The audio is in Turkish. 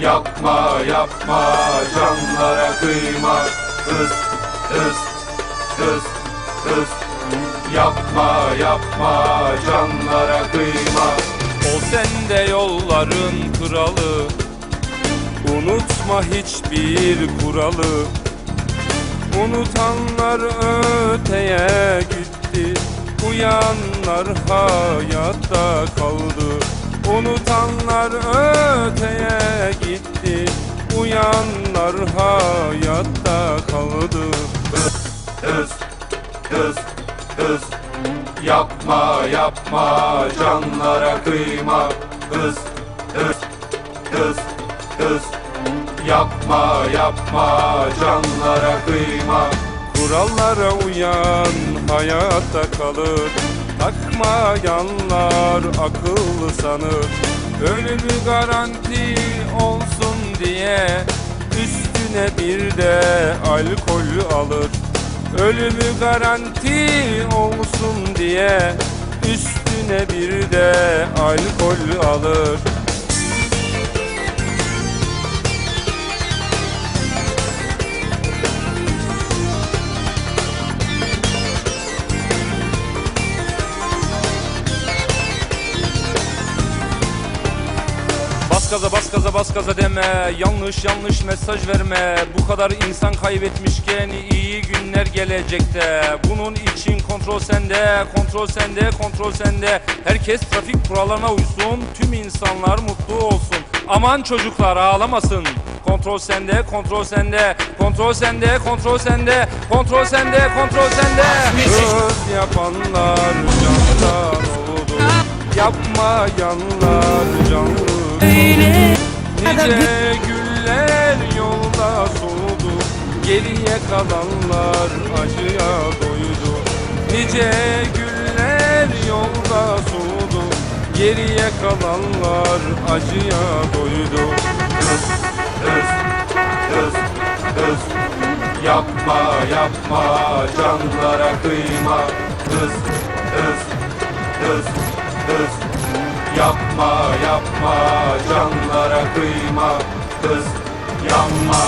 Yapma yapma canlara kıyma. Hız hız hız hız Yapma yapma canlara kıyma. O sende yolların kralı. Unutma hiçbir kuralı. Unutanlar öteye gitti. Uyanlar hayatta kaldı Unutanlar öteye gitti Uyanlar hayatta kaldı. Hız hız hız Yapma yapma canlara kıyma. Hız hız hız hız. Yapma yapma canlara kıyma. Kurallara uyan hayatta kalır Takmayanlar akıllı sanır. Ölümü garanti olsun diye Üstüne bir de alkol alır. Ölümü garanti olsun diye Üstüne bir de alkol alır gaza bas gaza bas gaza deme. Yanlış yanlış mesaj verme. Bu kadar insan kaybetmişken iyi günler gelecekte. Bunun için kontrol sende Kontrol sende kontrol sende. Herkes trafik kurallarına uysun Tüm insanlar mutlu olsun. Aman çocuklar ağlamasın. Kontrol sende, kontrol sende, kontrol sende, kontrol sende, kontrol sende, kontrol sende. Hız yapanlar candan oldu. Yapmayanlar canlı Nice güller yolda soldu Geriye kalanlar acıya doydu. Nice güller yolda soldu Geriye kalanlar acıya doydu. Hız hız hız hız Yapma yapma. Canlara kıyma. Hız hız hız Yapma yapma canlara kıyma Hız yanma